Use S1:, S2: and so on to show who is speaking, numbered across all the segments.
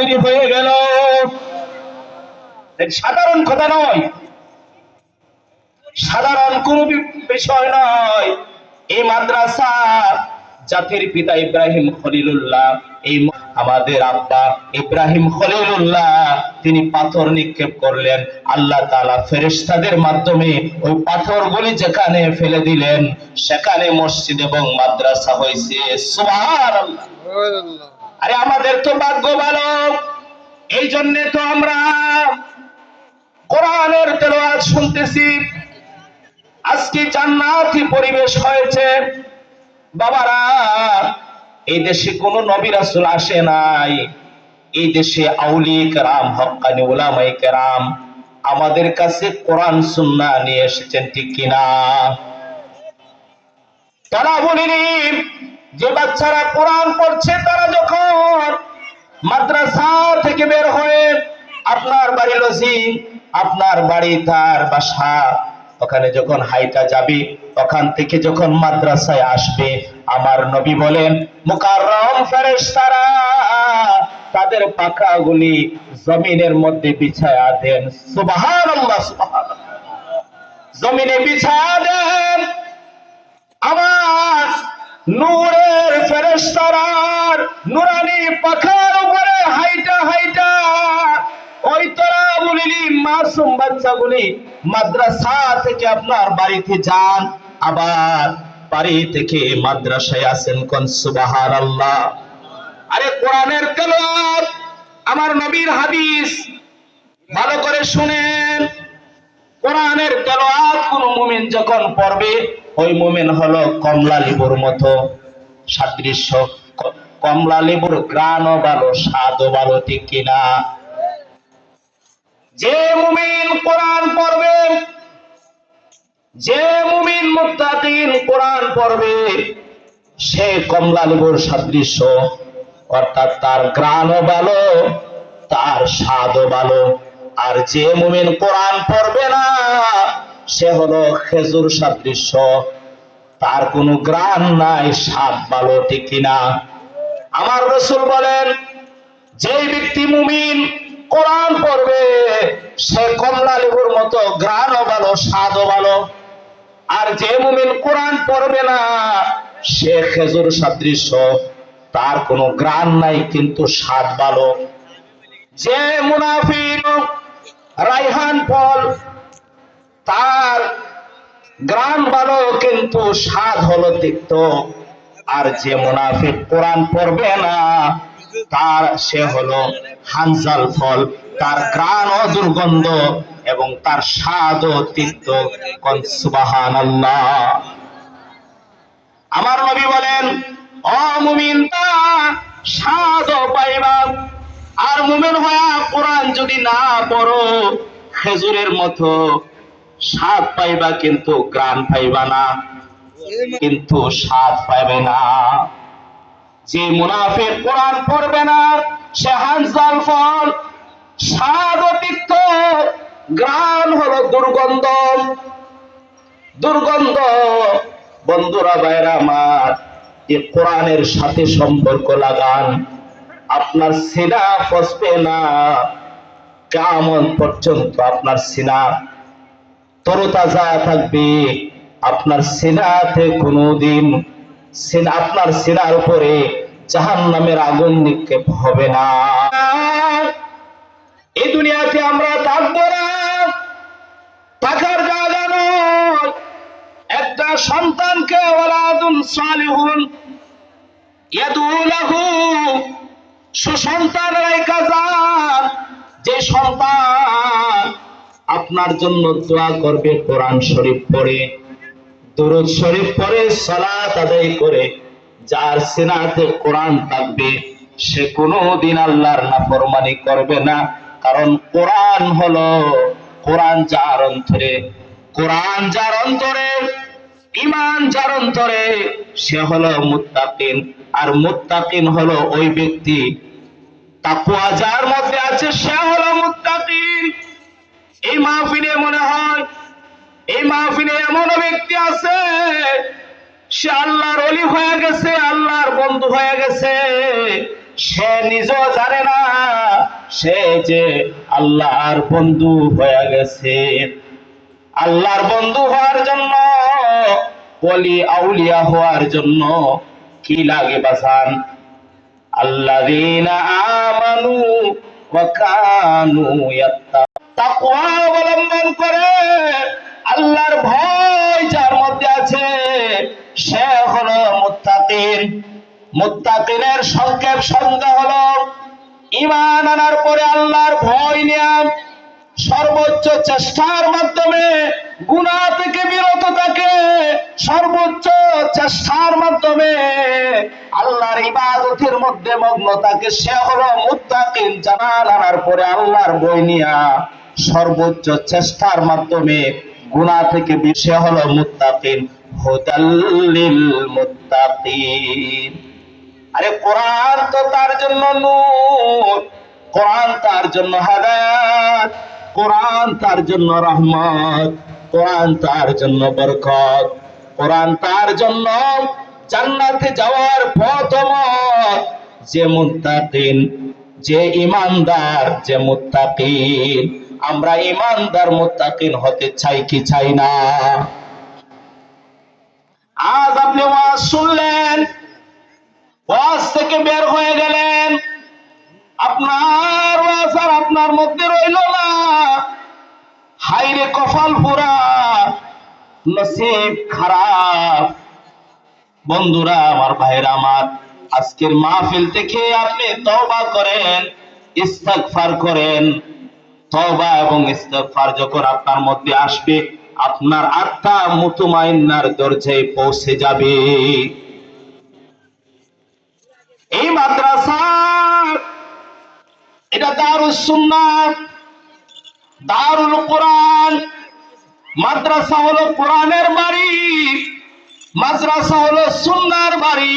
S1: তৈরি হয়ে গেল। সাধারণ কথা নয়। সাধারণ কোন বিষয় নয়। এই মাদ্রাসা জাতির পিতা ইব্রাহিম খলিলুল্লাহ, এই আমাদের আব্বা ইব্রাহিম খলিলুল্লাহ, তিনি পাথর নিক্ষেপ করলেন। আল্লাহ তালা ফেরেশতাদের মাধ্যমে ওই পাথরগুলি যেখানে ফেলে দিলেন, সেখানে মসজিদ এবং মাদ্রাসা হয়েছে সুবহানাল্লাহ। আরে আমাদের তো ভাগ্য ভালো। এই জন্য তো আমরা কোরআনের তেলাওয়াত শুনতেছি। আজকে জান্নাতি পরিবেশ হয়েছে। বাবারা, এই দেশে কোন নবী রাসূল আসে নাই। এই দেশে আউলি কেরাম হক্কানি উলামাই কেরাম আমাদের কাছে কোরআন, সুন্না নিয়ে এসেছেন ঠিক কিনা? তারা বলিনি যে বাচ্চারা কোরআন পড়ছে, তারা যখন মাদ্রাসা থেকে বের হয়ে আপনার বাড়ি লসি আপনার বাড়ি তার বাসা, ওখানে যখন হাইটা যাবে, ওখান থেকে যখন মাদ্রাসায় আসবে, আমার নবী বলেন, মুকাররম ফেরেশতারা, তাদের পাখাগুলি জমিনের মধ্যে বিছায়া দেন। সুবহানাল্লাহ সুবহানাল্লাহ। জমিনে বিছায়া দেন আমার নূরের নুরানি পাখার উপরে হাইটা হাইটা। ওই তোরা বলিলি মাসুম মাদ্রাসা থেকে আপনার বাড়িতে যান। আবার বাড়ি থেকে মাদ্রাসায় আসেন কোন সুবহানাল্লাহ। আরে কোরআনের তেলাওয়াত, আমার নবীর হাদিস, ভালো করে শুনেন। কোরআনের তেলাওয়াত কোন মুমিন যখন পড়বে, ওই মুমিন হলো কমলা লেবুর মতো সাদৃশ্য। কমলা লেবুর গ্রানও ভালো, স্বাদও ভালো, ঠিক কিনা? যে মুমিন কোরআন পড়বে, যে মুমিন মুত্তাকিন কোরআন পড়বে, সে কমলা লেবুর সাদৃশ্য, অর্থাৎ তার গ্রানও ভালো, তার স্বাদও ভালো। আর যে মুমিন কোরআন পড়বে না, সে হলো খেজুর সাদৃশ্য তার কোনো গ্রান নাই, স্বাদ ভালো ঠিক কিনা। আমার রসুল বলেন যে ব্যক্তি মুমিন কোরআন পড়বে, সে কমলা লেবুর মতো গ্রানও ভালো, স্বাদও ভালো। আর যে মুমিন কোরআন পড়বে না, সে খেজুর সাদৃশ্য তার কোনো গ্রান নাই, কিন্তু স্বাদ ভালো। যে মুনাফিক রাইহান ফল তার গ্রান ভালো কিন্তু স্বাদ হলো তিক্ত। আর যে মুনাফিক কোরআন পড়বে না, তার সে হলো হানজাল ফল। তার গ্রান ও দুর্গন্ধ এবং তার স্বাদ ও তিক্ত। কোন সুবহানাল্লাহ। আমার নবী বলেন অমুমিন তা স্বাদ পাইবা আর মুমিন হয়া কোরআন যদি না পড়ো, খেজুরের মতো স্বাদ পাইবা কিন্তু গ্রান পাইবা না, কিন্তু স্বাদ পাইবে না। যে মুনাফিক কোরআন পড়বে না, সে হানজাল ফল, স্বাদ অতিক্ত গ্রান হলো দুর্গন্ধ। দুর্গন্ধ, বন্ধুরা ভাইরা আমার, এ কোরআনের সাথে সম্পর্ক লাগান। আপনার সিনা ফসবে না। কেমন পর্যন্ত আপনার সিনা তরতাজা থাকবে। আপনার সিনাতে কোনোদিন সিনা, আপনার সিনার উপরে জাহান নামের আগুন নিক্ষেপ হবে না। এই দুনিয়াতে আমরা থাকব না। থাকার জায়গা নয়। একটা সন্তানকে ওলাদুন সালিহুন ইয়াদুলাহু সুসন্তান রেখা যান যে সন্তান আপনার জন্য দোয়া করবে, কোরআন শরীফ পড়ে, দুরুদ শরীফ পড়ে, সালাত আদায় করে, যার সিনাতে কোরআন থাকবে, সে কোনোদিন আল্লাহর নাফরমানি করবে না। কারণ কোরআন হলো, কোরআন যার অন্তরে, কোরআন যার অন্তরে ইমান যার অন্তরে, সে হলো মুত্তাকিন। আর মুত্তাকিন হলো ওই ব্যক্তি। তাকুয়া যার মধ্যে আছে, সে হলো মুত্তাকিন। এই মাহফিলে মনে হয়, এই মাহফিলে এমন ব্যক্তি আছে, সে আল্লাহর অলি হয়ে গেছে, আল্লাহর বন্ধু হয়ে গেছে। সে নিজেও জানে না, সে যে আল্লাহর বন্ধু হয়ে গেছে। আল্লাহর বন্ধু হওয়ার জন্য, ওলি আউলিয়া হওয়ার জন্য কি লাগে বাসান? আল্লাযীনা আমানু ওয়া কানু তাকওয়া অবলম্বন করে আল্লাহর ভয় যার মধ্যে আছে, সে হলো মুত্তাকিন। মুত্তাকিনের সংক্ষেপ সংজ্ঞা হলো ইমান আনার পরে আল্লাহর ভয় নিয়ে সর্বোচ্চ চেষ্টার মাধ্যমে গুণা থেকে বিরত থাকে। সর্বোচ্চ চেষ্টার মাধ্যমে আল্লাহর ইবাদতের মধ্যে মগ্ন থাকে। সে হলো মুত্তাকিন জানান আনার পরে আল্লাহর বই নিয়া সর্বোচ্চ চেষ্টার মাধ্যমে গুণা থেকে সে হলো মুত্তাকিন হুদাল্লিল মুত্তাকিন। আরে কোরআন তো তার জন্য নূর। কোরআন তার জন্য হাদায়াত। কোরআন তার জন্য রহমত। কোরআন তার জন্য বরকত। কোরআন তার জন্য জান্নাতে যাওয়ার পথমত যে মুত্তাকিন, যে ইমানদার, যে মুত্তাকিন, আমরা ইমানদার মুত্তাকিন হতে চাই কি চাই না? আজ আপনি ওয়াজ শুনলেন, ওয়াজ থেকে বের হয়ে গেলেন। আপনার ওয়াজ আর আপনার মধ্যে রইল না। হাইরে কপাল পুরা। নসিব খারাপ। বন্ধুরা, আমার ভাইরা আমার আজকের মাহফিল থেকে আপনি তওবা করেন, ইস্তেগফার করেন। তওবা এবং ইস্তেগফার যখন আপনার মধ্যে আসবে, আপনার আত্মা মুতমাইন্নার দরজায় পৌঁছে যাবে। এই মাদ্রাসা, এটা দারুস সুন্নাহ দারুল কোরআন মাদ্রাসা হলো কোরআনের বাড়ি, মাদ্রাসা হলো সুন্নার বাড়ি।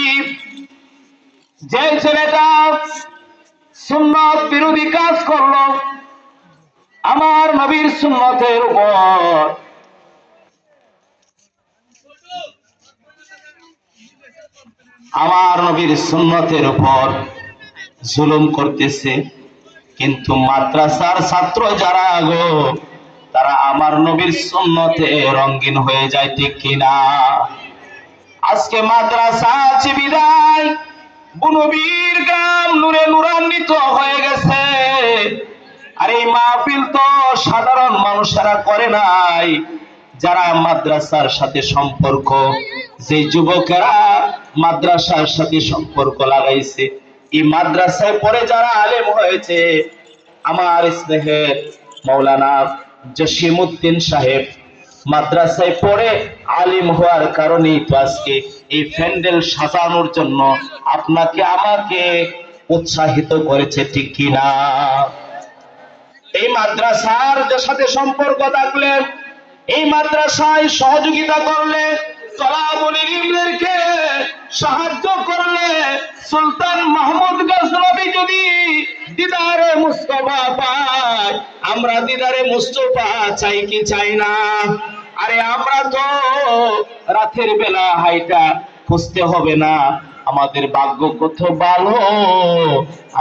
S1: যে ছেলেটা সুন্নত বিরোধী কাজ করল, আমার নবীর সুন্নতের উপর। আমার নবীর সুন্নতের উপর জুলুম করতেছে, কিন্তু মাদ্রাসার ছাত্র যারা গো তারা আমার নবীর সুন্নতে রঙিন হয়ে যায়, ঠিক কিনা? আজকে মাদ্রাসা আছে বিদায়। বুনবীর গ্রাম নূরে নূরান্বিত হয়ে গেছে। আর এই মাহফিল তো সাধারণ মানুষেরা করে নাই। যারা মাদ্রাসার সাথে সম্পর্ক, যে যুবকেরা মাদ্রাসার সাথে সম্পর্ক লাগাইছে, এই মাদ্রাসায় পড়ে যারা আলেম হয়েছে, আমার স্নেহের মৌলানা সাহেব মাদ্রাসায় পড়ে আলিম হওয়ার তো আজকে এই প্যান্ডেল সাজানোর জন্য আপনাকে, আমাকে উৎসাহিত করেছে, ঠিক কিনা এই মাদ্রাসার যে সাথে সম্পর্ক থাকলে, এই মাদ্রাসায় সহযোগিতা করলে সাহায্য করলে সুলতান মাহমুদ গজনবী যদি দিদারে মুস্তফা পায় আমরা দিদারে মুস্তফা চাই কি চাই না? আরে আমরা তো রাতের বেলা হাইটা খুঁজতে হবে না। আমাদের ভাগ্য কত ভালো,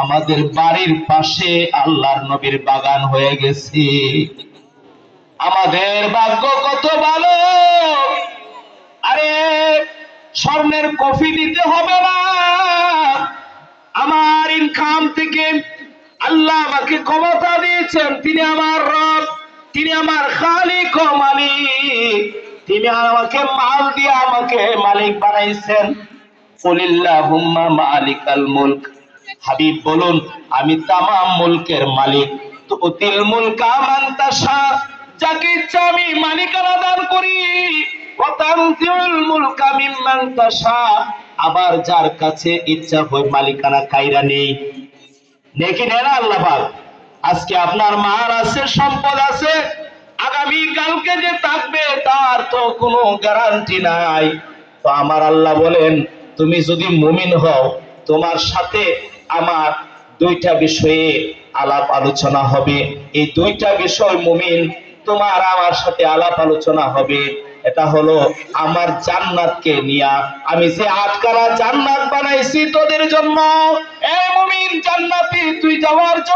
S1: আমাদের বাড়ির পাশে আল্লাহর নবীর বাগান হয়ে গেছে। আমাদের ভাগ্য কত ভালো, আরে স্বর্ণের কফি দিতে হবে না। আমার ইনকাম থেকে আল্লাহ আমাকে ক্ষমতা দিয়েছেন। তিনি আমার রব, তিনি আমার খালিক ও মালিক। তিনি আমাকে মাল দিয়ে আমাকে মালিক বানাইছেন। হাবিব বলুন, আমি তামাম মুলকের মালিক। তুতিল মুলকা মান যাকে ইচ্ছা আমি মালিকানা দান করি। ওয়াতানজিউল মুলকা মিম্মান আবার যার কাছে ইচ্ছা হয় মালিকানা কাইরা নেই। নেকি নেন আল্লাহ আজকে আপনার মার আছে, সম্পদ আছে, আগামী কালকে যে থাকবে, তার তো কোনো গ্যারান্টি নাই। তো আমার আল্লাহ বলেন, তুমি যদি মুমিন হও, তোমার সাথে আমার দুইটা বিষয়ে আলাপ আলোচনা হবে। এই দুইটা বিষয় মুমিন, তোমার আমার সাথে আলাপ আলোচনা হবে। এটা হলো আমার জান্নাতকে নিয়া। আমি যে আটকারা জান্নাত বানাইছি তোদের জন্য। এ মুমিন, জান্নাতি, তুই যাওয়ার জন্য